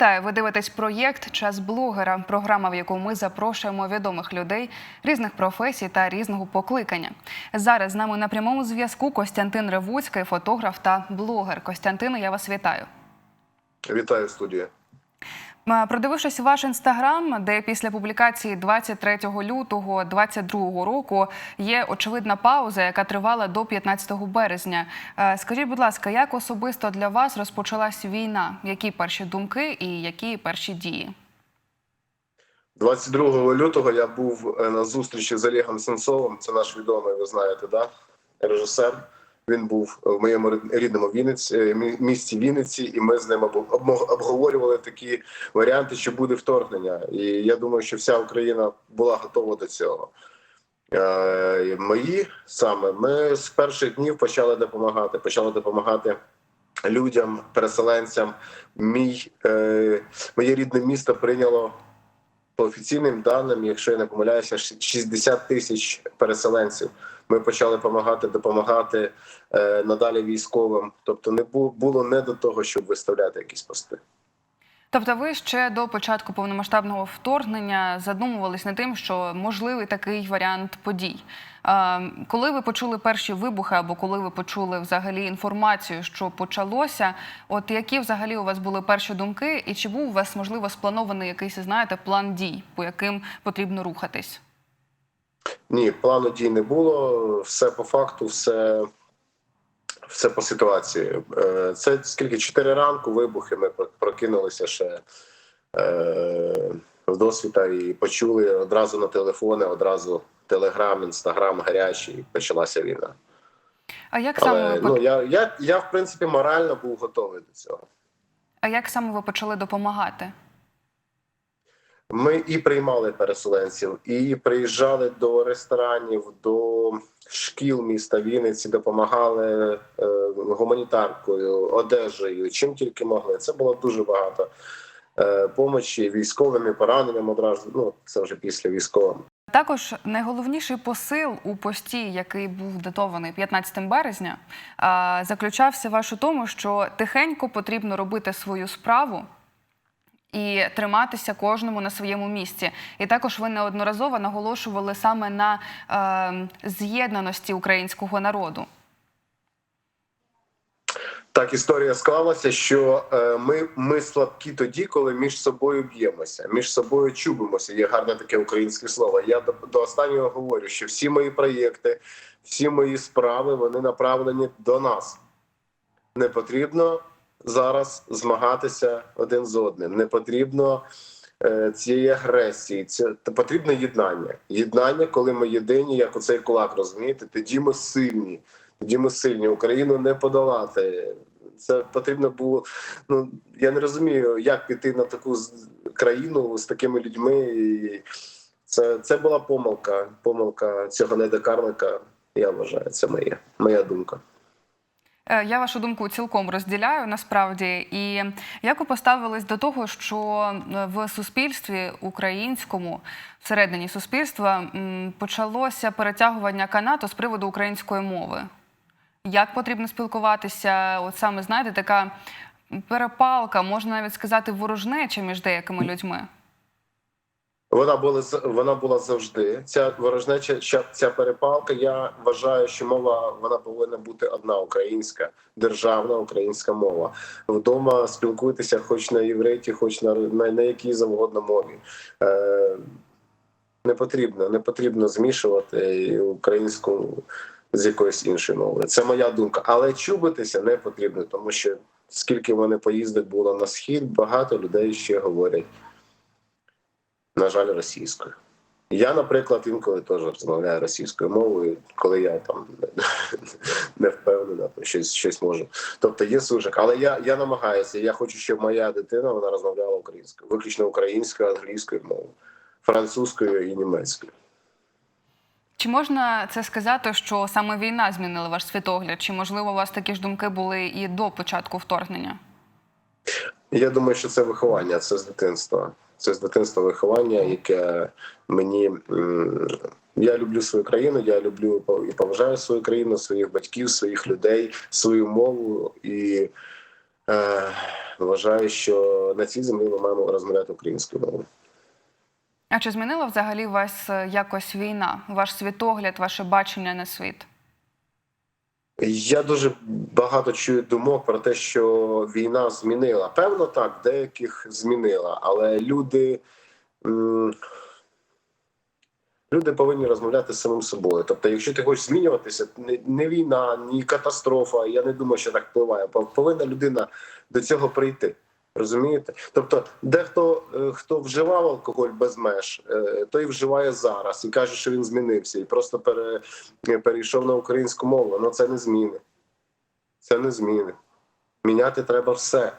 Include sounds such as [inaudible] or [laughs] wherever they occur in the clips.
Вітаю! Ви дивитесь проєкт Час блогера. Програма, в яку ми запрошуємо відомих людей різних професій та різного покликання. Зараз з нами на прямому зв'язку Костянтин Ревуцький, фотограф та блогер. Костянтине, я вас вітаю. Вітаю студія. М, Продивившись ваш інстаграм, де після публікації 23 лютого 2022 року є очевидна пауза, яка тривала до 15 березня. Е, Скажіть, будь ласка, як особисто для вас розпочалась війна? Які перші думки і які перші дії? 22 лютого я був е, на зустрічі з Олегом Сенцовим. Це наш відомий, ви знаєте, да? режисер. Він був в моєму рідному Вінниці, е, місті Вінниці, і ми з ним обговорювали такі варіанти, що буде вторгнення. І я думаю, що вся Україна була готова до цього. Е, Мої саме ми з перших днів почали допомагати. Почали допомагати людям, переселенцям. Мій е, моє рідне місто прийняло по офіційним даним, якщо я не помиляюся, ш- 60 тисяч переселенців. Ми почали допомагати, допомагати е, надалі військовим. Тобто, не бу- було не до того, щоб виставляти якісь пости. Тобто, ви ще до початку повномасштабного вторгнення задумувались над тим, що можливий такий варіант подій. Е, Коли ви почули перші вибухи, або коли ви почули взагалі інформацію, що почалося, от які взагалі у вас були перші думки, і чи був у вас можливо спланований якийсь, знаєте, план дій, по яким потрібно рухатись? Ні, плану дій не було. Все по факту, все, все по ситуації. Е, Це скільки чотири ранку вибухи. Ми прокинулися ще е, в досвіта і почули одразу на телефони, одразу телеграм, інстаграм гарячий. і Почалася війна. А як саме Але ну я, я, я в принципі морально був готовий до цього. а як саме ви почали допомагати? Ми і приймали переселенців, і приїжджали до ресторанів, до шкіл міста Вінниці, допомагали е, гуманітаркою, одежею, чим тільки могли. Це було дуже багато е, помочі військовим і пораненим одразу. Ну це вже після військовим. Також найголовніший посил у пості, який був датований 15 березня, заключався ваш у тому, що тихенько потрібно робити свою справу. І триматися кожному на своєму місці, і також ви неодноразово наголошували саме на е, з'єднаності українського народу. Так історія склалася, що е, ми, ми слабкі тоді, коли між собою б'ємося, між собою чубимося. Є гарне таке українське слово. Я до, до останнього говорю, що всі мої проєкти, всі мої справи вони направлені до нас. Не потрібно зараз змагатися один з одним. Не потрібно е, цієї агресії. Це потрібно єднання. Єднання, коли ми єдині, як оцей кулак, розумієте, тоді ми сильні. Тоді ми сильні. Україну не подолати. Це потрібно було. Ну я не розумію, як піти на таку країну з такими людьми. І це, це була помилка. Помилка цього недокарлика. Я вважаю, це моє, моя думка. Е, Я вашу думку цілком розділяю насправді. І як ви поставились до того, що в суспільстві українському, всередині суспільства, почалося перетягування канату з приводу української мови? Як потрібно спілкуватися? От саме знаєте, така перепалка, можна навіть сказати, ворожнеча між деякими людьми. Вона була вона була завжди. Ця ворожнеча, ця, перепалка. Я вважаю, що мова вона повинна бути одна українська, державна українська мова. Вдома спілкуйтеся, хоч на євриті, хоч на, на, на якій завгодно мові. Е, не потрібно, не потрібно змішувати українську з якоюсь іншою мовою. Це моя думка. Але чубитися не потрібно, тому що скільки вони поїздок було на схід, багато людей ще говорять на жаль, російською. Я, наприклад, інколи теж розмовляю російською мовою, коли я там не впевнена, то щось щось можу. Тобто є сужик. Але я я намагаюся. Я хочу, щоб моя дитина вона розмовляла українською, виключно українською, англійською мовою, французькою і німецькою. Чи можна це сказати, що саме війна змінила ваш світогляд? Чи можливо у вас такі ж думки були і до початку вторгнення? Я думаю, що це виховання, це з дитинства. Це з дитинства виховання, яке мені я люблю свою країну, я люблю і поважаю свою країну, своїх батьків, своїх людей, свою мову і е, вважаю, що на цій землі ми маємо розмовляти українською мовою. А чи змінила взагалі вас е, якось війна, ваш світогляд, ваше бачення на світ? Я дуже багато чую думок про те, що війна змінила. Певно, так, деяких змінила, але люди. Люди повинні розмовляти з самим собою. Тобто, якщо ти хочеш змінюватися, не війна, ні катастрофа. Я не думаю, що так впливає. Повинна людина до цього прийти. Розумієте? Тобто, дехто е, хто вживав алкоголь без меж, е, той вживає зараз і каже, що він змінився, і просто пере, е, перейшов на українську мову. Ну це не зміни. Це не зміни. Міняти треба все.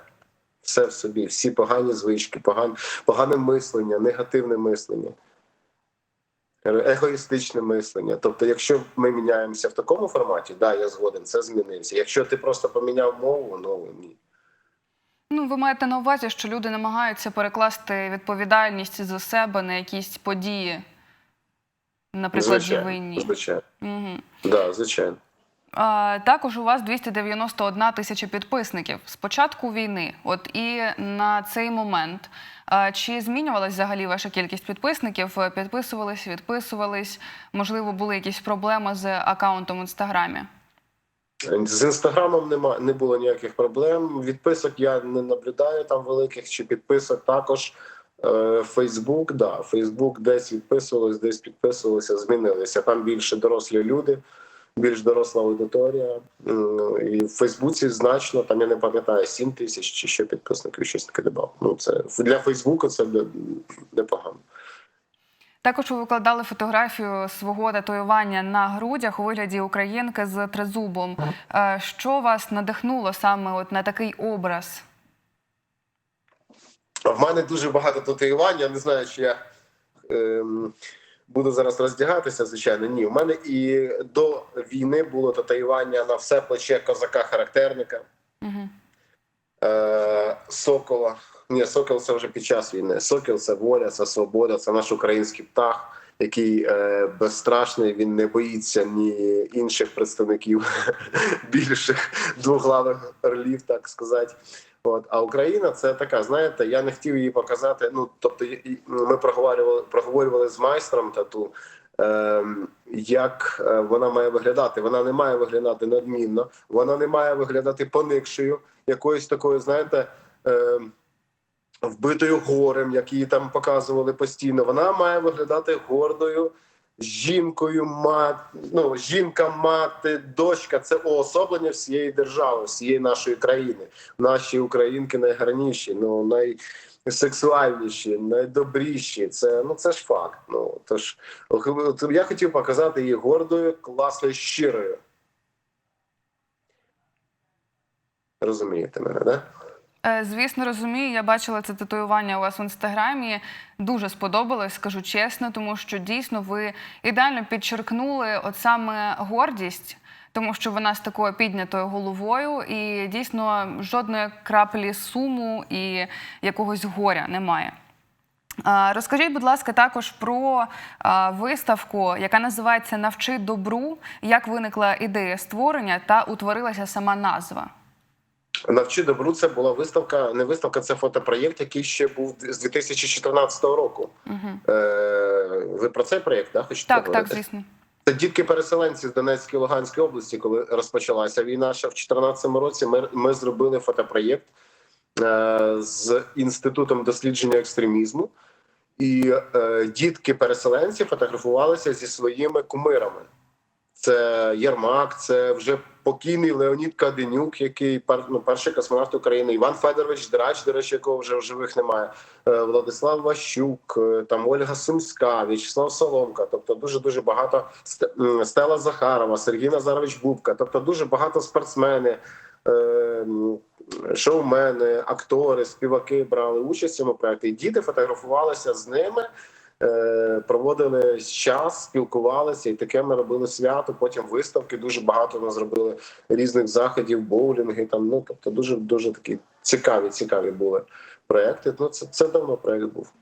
Все в собі, всі погані звички, поган, погане мислення, негативне мислення, егоїстичне мислення. Тобто, якщо ми міняємося в такому форматі, да, я згоден, це змінився. Якщо ти просто поміняв мову, ну ні. Ну, ви маєте на увазі, що люди намагаються перекласти відповідальність за себе на якісь події, наприклад, Звичайно, війні. звичайно. Угу. Да, звичайно. А, також у вас 291 тисяча підписників з початку війни. От і на цей момент а, чи змінювалась взагалі ваша кількість підписників? Підписувались, відписувались? Можливо, були якісь проблеми з аккаунтом в інстаграмі? З інстаграмом нема не було ніяких проблем. Відписок я не наблюдаю там великих чи підписок також. Фейсбук, да, Фейсбук десь відписувалось, десь підписувалося, змінилися. Там більше дорослі люди, більш доросла аудиторія. І в Фейсбуці значно, там я не пам'ятаю, 7 тисяч чи що підписників, щось таке додав. Ну це для Фейсбуку це не- непогано. Також ви викладали фотографію свого татуювання на грудях у вигляді українки з тризубом. Е, Що вас надихнуло саме от на такий образ? В мене дуже багато татуювань. Я не знаю, чи я ем, буду зараз роздягатися. Звичайно, ні. У мене і до війни було татуювання на все плече козака-характерника Угу. е, Сокола. Ні, Сокол це вже під час війни. Сокіл це воля, це свобода, це наш український птах, який е, безстрашний. Він не боїться ні інших представників [laughs] більших двоглавих орлів, так сказати. От а Україна це така. Знаєте, я не хотів її показати. Ну тобто, ми проговорювали проговорювали з майстром тату. ем, Як е, вона має виглядати? Вона не має виглядати надмінно, вона не має виглядати поникшою, якоюсь такою, знаєте, ем, вбитою горем, як її там показували постійно. Вона має виглядати гордою жінкою, мат, ну, жінка, мати, дочка це уособлення всієї держави, всієї нашої країни. Наші українки найгарніші, ну найсексуальніші, найдобріші. Це ну це ж факт. Ну тож я хотів показати її гордою, класною, щирою. Розумієте мене, да? Е, Звісно, розумію. Я бачила це татуювання у вас в інстаграмі. Дуже сподобалось, скажу чесно, тому що дійсно ви ідеально підчеркнули от саме гордість, тому що вона з такою піднятою головою, і дійсно жодної краплі суму і якогось горя немає. Розкажіть, будь ласка, також про виставку, яка називається Навчи добру. Як виникла ідея створення та утворилася сама назва? Навчи добру це була виставка, не виставка, це фотопроєкт, який ще був з 2014 року. Угу. Е, ви про цей проєкт да, хочете Так, так, говорити? звісно. Це дітки-переселенці з Донецької і Луганської області, коли розпочалася війна, ще в 2014 році. Ми, ми зробили фотопроєкт е, з інститутом дослідження екстремізму, і е, дітки-переселенці фотографувалися зі своїми кумирами. Це Єрмак, це вже покійний Леонід Каденюк, який ну, перший космонавт України, Іван Федорович Драч, до речі, якого вже в живих немає. е, Владислав Ващук, е, там Ольга Сумська, В'ячеслав Соломка. Тобто дуже дуже багато Стела Захарова, Сергій Назарович Бубка. Тобто дуже багато спортсмени, е, шоумени, актори, співаки брали участь в цьому проєкті. Діти фотографувалися з ними. Е, Проводили час, спілкувалися, і таке ми робили свято. Потім виставки. Дуже багато ми зробили різних заходів, боулінги. Там ну тобто, дуже дуже такі цікаві, цікаві були проекти. Ну це це давно проект був.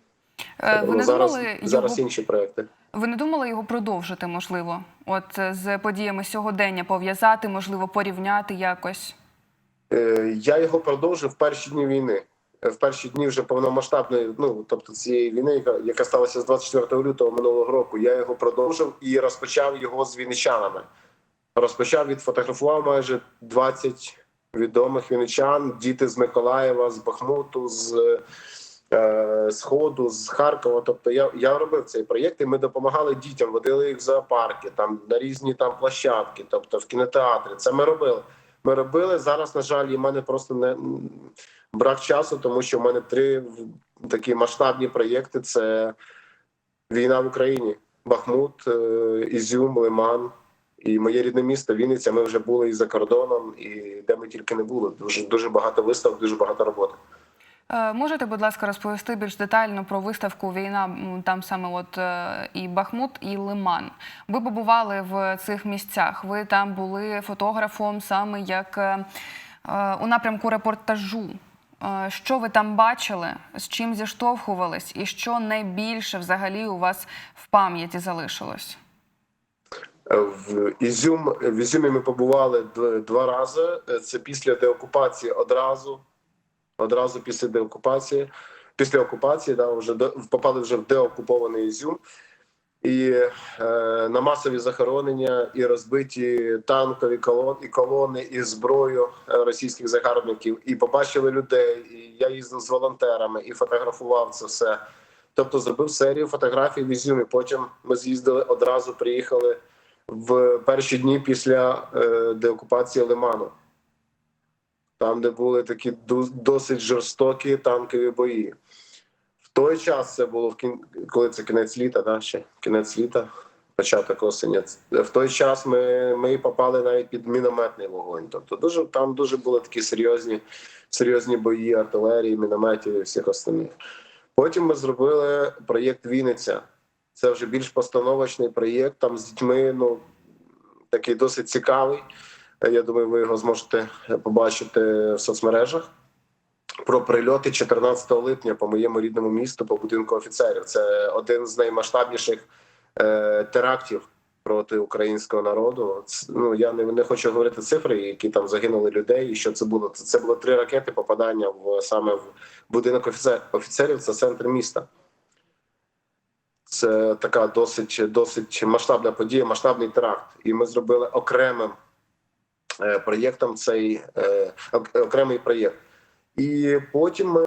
Е, Ви не зараз думали його зараз інші проекти. ви не думали його продовжити, можливо, от е, з подіями сьогодення пов'язати, можливо, порівняти якось? Я його продовжив в перші дні війни. В перші дні вже повномасштабної, ну тобто цієї війни, яка, яка сталася з 24 лютого минулого року. Я його продовжив і розпочав його з вінничанами. Розпочав відфотографував майже 20 відомих вінничан, діти з Миколаєва, з Бахмуту, з е, Сходу, з Харкова. Тобто я, я робив цей проєкт, і ми допомагали дітям, водили їх в зоопарки, там на різні там площадки, тобто в кінотеатри. Це ми робили. Ми робили зараз. На жаль, і в мене просто не брак часу, тому що в мене три такі масштабні проєкти: це війна в Україні, Бахмут, е, Ізюм, Лиман. І моє рідне місто Вінниця. Ми вже були і за кордоном, і де ми тільки не були. Дуже дуже багато виставок, дуже багато роботи. Е, Можете, будь ласка, розповісти більш детально про виставку Війна там саме от е, і Бахмут, і Лиман. Ви побували в цих місцях. Ви там були фотографом саме як е, у напрямку репортажу. Що ви там бачили, з чим зіштовхувались, і що найбільше взагалі у вас в пам'яті залишилось? В Ізюм в Ізюмі ми побували два рази. Це після деокупації одразу. Одразу після деокупації. Після окупації да, вже до, попали вже в деокупований Ізюм. І е, на масові захоронення і розбиті танкові колон, і колони, і зброю е, російських загарбників, і побачили людей. І я їздив з волонтерами і фотографував це все. Тобто зробив серію фотографій в Ізюмі. Потім ми з'їздили одразу, приїхали в перші дні після е, деокупації Лиману, там, де були такі досить жорстокі танкові бої. В той час це було в кін... коли це кінець літа, да, ще кінець літа, початок осені. В той час ми, ми попали навіть під мінометний вогонь. Тобто дуже там дуже були такі серйозні, серйозні бої артилерії, мінометів і всіх остальних. Потім ми зробили проєкт Вінниця. Це вже більш постановочний проєкт. Там з дітьми ну такий досить цікавий. Я думаю, ви його зможете побачити в соцмережах. Про прильоти 14 липня по моєму рідному місту, по будинку офіцерів. Це один з наймасштабніших е, терактів проти українського народу. Ну я не, не хочу говорити цифри, які там загинули людей. І що це було? Це, було три ракети попадання в саме в будинок офіцер, офіцерів. Це центр міста. Це така досить досить масштабна подія, масштабний теракт. І ми зробили окремим проєктом цей е, окремий проєкт. І потім ми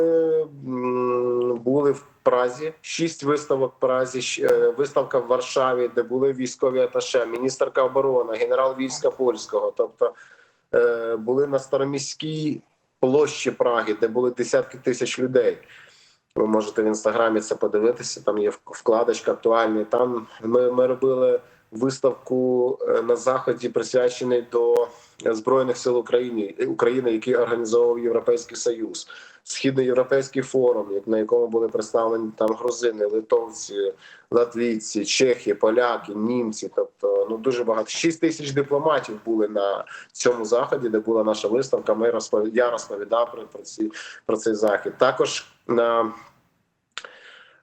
були в Празі, шість виставок в Празі, е, виставка в Варшаві, де були військові аташе, міністерка оборони, генерал війська польського. Тобто е, були на староміській площі Праги, де були десятки тисяч людей. Ви можете в інстаграмі це подивитися. Там є вкладочка актуальний. Там ми, ми робили виставку е, на заході, присвячений до збройних сил України, України, який організовував Європейський Союз, східноєвропейський форум, на якому були представлені там грузини, литовці, латвійці, чехи, поляки, німці. Тобто, ну дуже багато. Шість тисяч дипломатів були на цьому заході, де була наша виставка. Ми розповідали, я розповідав про, про ці про цей захід. Також на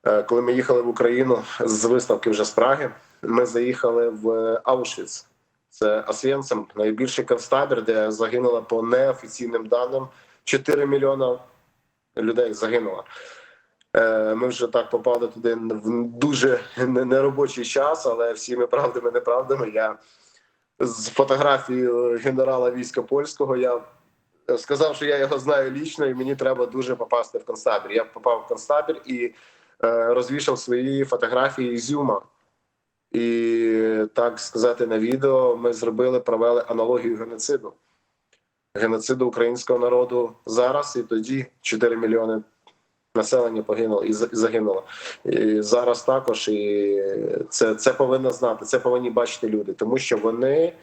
е, коли ми їхали в Україну з виставки вже з Праги, ми заїхали в Аушвіц. Це Освенцим, найбільший концтабір, де загинуло по неофіційним даним 4 мільйона людей загинуло. Е, Ми вже так попали туди в дуже неробочий час, але всіми правдами, неправдами. Я з фотографією генерала війська польського я сказав, що я його знаю лічно, і мені треба дуже попасти в концтабір. Я попав в концтабір і е, розвішав свої фотографії Ізюма. І так сказати на відео, ми зробили, провели аналогію геноциду. Геноциду українського народу зараз і тоді 4 мільйони населення погинуло і загинуло. І зараз також і це, це повинно знати, це повинні бачити люди, тому що вони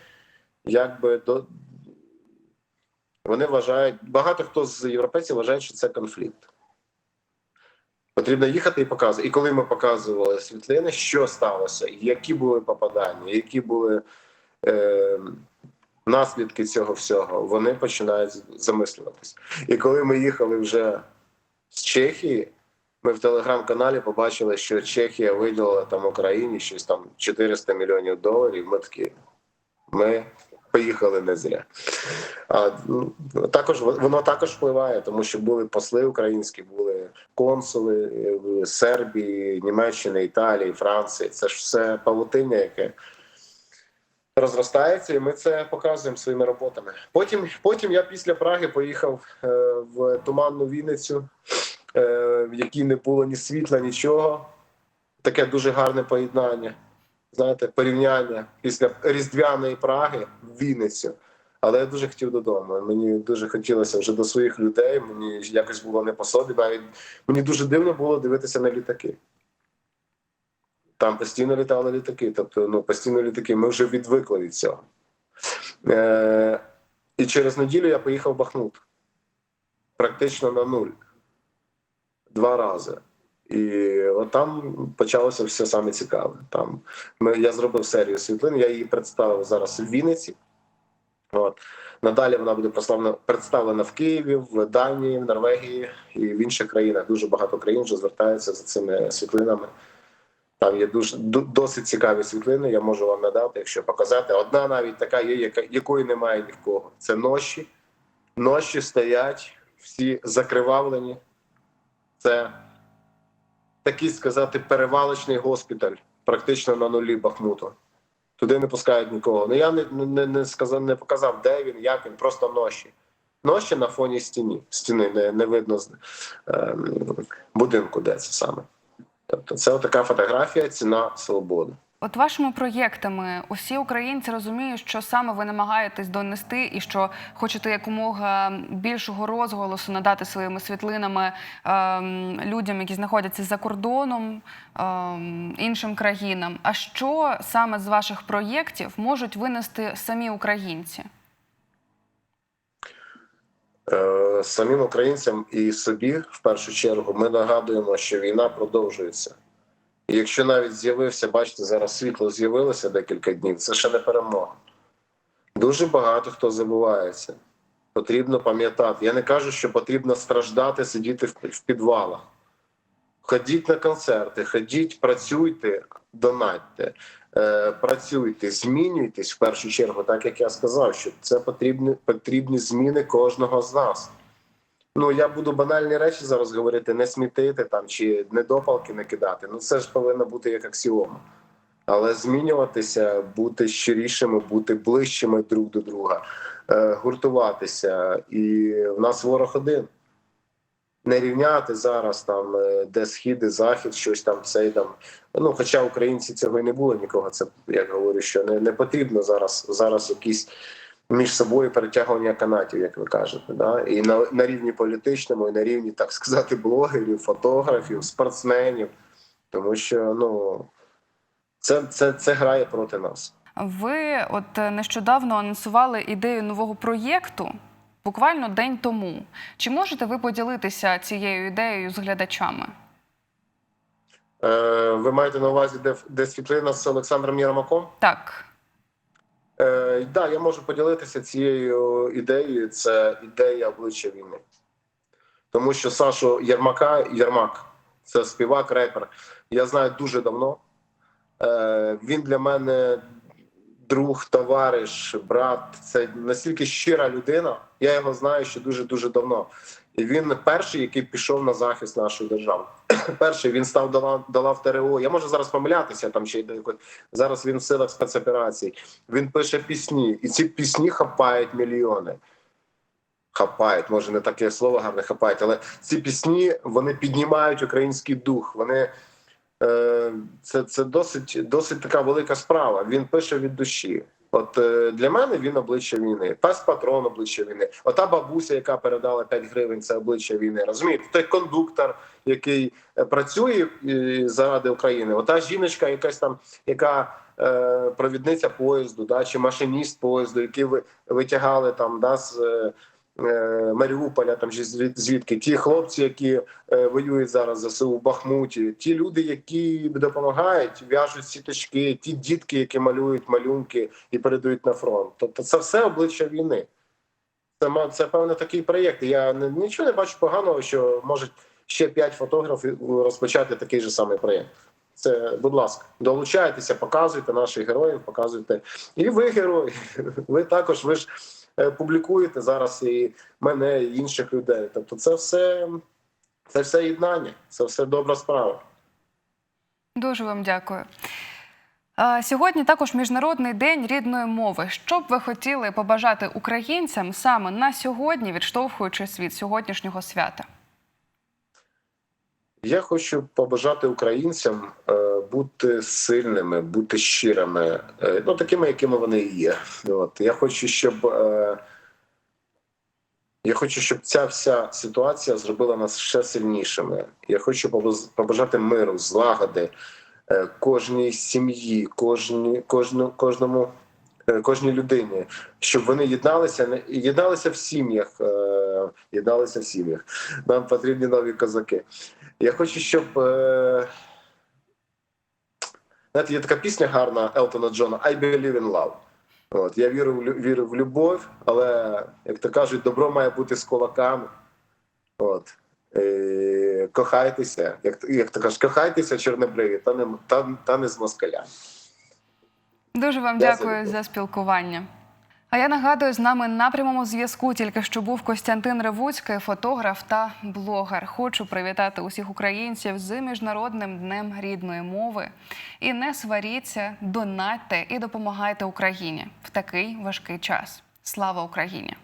якби до вони вважають, багато хто з європейців вважає, що це конфлікт. Потрібно їхати і показувати. І коли ми показували світлини, що сталося, які були попадання, які були е, наслідки цього всього, вони починають замислюватися. І коли ми їхали вже з Чехії, ми в телеграм-каналі побачили, що Чехія виділила там Україні щось там 400 мільйонів доларів. Ми такі, ми поїхали не зря. А, ну, також воно також впливає, тому що були посли українські, були консули е, в Сербії, Німеччини, Італії, Франції. Це ж все павутиння, яке розростається, і ми це показуємо своїми роботами. Потім, потім я після Праги поїхав е, в туманну Вінницю, е, в якій не було ні світла, нічого. Таке дуже гарне поєднання. Знаєте, порівняння після різдвяної Праги в Вінницю. Але я дуже хотів додому. Мені дуже хотілося вже до своїх людей. Мені якось було не по собі. Навіть мені дуже дивно було дивитися на літаки. Там постійно літали літаки. Тобто, ну постійно літаки. Ми вже відвикли від цього. Е- і через неділю я поїхав в Бахмут. Практично на нуль. Два рази. І от там почалося все саме цікаве. Там ми, я зробив серію світлин, я її представив зараз в Вінниці. От. Надалі вона буде представлена в Києві, в Данії, в Норвегії і в інших країнах. Дуже багато країн вже звертаються за цими світлинами. Там є дуже досить цікаві світлини. Я можу вам надати, якщо показати. Одна навіть така є, якої немає ні в кого. Це ноші. Ноші стоять, всі закривавлені. Це такий сказати перевалочний госпіталь, практично на нулі Бахмуту. Туди не пускають нікого. Ну я не, не, не сказав, не показав, де він, як він, просто ноші. Ноші на фоні стіні. Стіни не, не видно з е, будинку, де це саме. Тобто, це така фотографія, ціна свободи. От вашими проєктами усі українці розуміють, що саме ви намагаєтесь донести, і що хочете якомога більшого розголосу надати своїми світлинами ем, людям, які знаходяться за кордоном, ем, іншим країнам. А що саме з ваших проєктів можуть винести самі українці? Е, самим українцям і собі в першу чергу ми нагадуємо, що війна продовжується. Якщо навіть з'явився, бачите, зараз світло з'явилося декілька днів, це ще не перемога. Дуже багато хто забувається. Потрібно пам'ятати. Я не кажу, що потрібно страждати, сидіти в, в підвалах. Ходіть на концерти, ходіть, працюйте, донатьте, е, працюйте, змінюйтесь в першу чергу, так як я сказав, що це потрібні, потрібні зміни кожного з нас. Ну я буду банальні речі зараз говорити, не смітити там чи недопалки не кидати. Ну це ж повинно бути як аксіома. Але змінюватися, бути щирішими, бути ближчими друг до друга, е, гуртуватися. І в нас ворог один. Не рівняти зараз там, е, де схід, і захід, щось там цей там. Ну, хоча українці цього і не було нікого. Це я говорю, що не, не потрібно зараз зараз якісь між собою перетягування канатів, як ви кажете, да і на, на рівні політичному, і на рівні, так сказати, блогерів, фотографів, спортсменів, тому що ну це, це, це грає проти нас. Ви от е, нещодавно анонсували ідею нового проєкту. Буквально день тому. Чи можете ви поділитися цією ідеєю з глядачами? Е, ви маєте на увазі, де, де світлина з Олександром Єрмаком? Так. Е, да, я можу поділитися цією ідеєю. Це ідея обличчя війни. Тому що Сашу Єрмака, Єрмак, це співак, репер. Я знаю дуже давно. Е, він для мене друг, товариш, брат. Це настільки щира людина. Я його знаю ще дуже дуже давно. І він перший, який пішов на захист нашої держави. [clears throat] Перший він став до лав, до ТРО. Я можу зараз помилятися там ще й зараз. Він в силах спецоперацій. Він пише пісні, і ці пісні хапають мільйони. Хапають, може не таке слово гарне хапають, але ці пісні вони піднімають український дух. Вони е, це, це досить, досить така велика справа. Він пише від душі. От е, для мене він обличчя війни. Пес патрон обличчя війни. Ота бабуся, яка передала 5 гривень, це обличчя війни. Розумієте, той кондуктор, який е, працює заради України. Ота жіночка, якась там, яка е, провідниця поїзду, да, чи машиніст поїзду, які ви витягали там да, з. Е, Маріуполя, там звідки ті хлопці, які е, воюють зараз за ЗСУ в Бахмуті, ті люди, які допомагають, в'яжуть сіточки, ті дітки, які малюють малюнки і передають на фронт. Тобто, це все обличчя війни. Це це певно такий проєкт. Я нічого не бачу поганого, що можуть ще п'ять фотографів розпочати такий же самий проєкт. Це, будь ласка, долучайтеся, показуйте наших героїв, показуйте. І ви герої. [laughs] Ви також ви ж публікуєте зараз і мене, і інших людей. Тобто, це все, це все єднання, це все добра справа. Дуже вам дякую. Е, Сьогодні також міжнародний день рідної мови. Що б ви хотіли побажати українцям саме на сьогодні, відштовхуючись від сьогоднішнього свята? Я хочу побажати українцям е, бути сильними, бути щирими, е, ну такими, якими вони і є. От я хочу, щоб е, я хочу, щоб ця вся ситуація зробила нас ще сильнішими. Я хочу побажати миру, злагоди кожній сім'ї, кожну, кожному. Е, Кожній людині, щоб вони єдналися, єдналися в сім'ях, е, єдналися в сім'ях. Нам потрібні нові козаки. Я хочу, щоб. Е... Знаєте, є така пісня гарна Елтона Джона I believe in love. От, я вірю в, вірю в любов, але, як то кажуть, добро має бути з кулаками. От. Кохайтеся, як, як то кажуть, кохайтеся, чорнобриві, та не, та, та не з москалями. Дуже вам дякую за спілкування. А я нагадую, з нами на прямому зв'язку тільки що був Костянтин Ревуцький, фотограф та блогер. Хочу привітати усіх українців з міжнародним днем рідної мови. І не сваріться, донатьте і допомагайте Україні в такий важкий час. Слава Україні!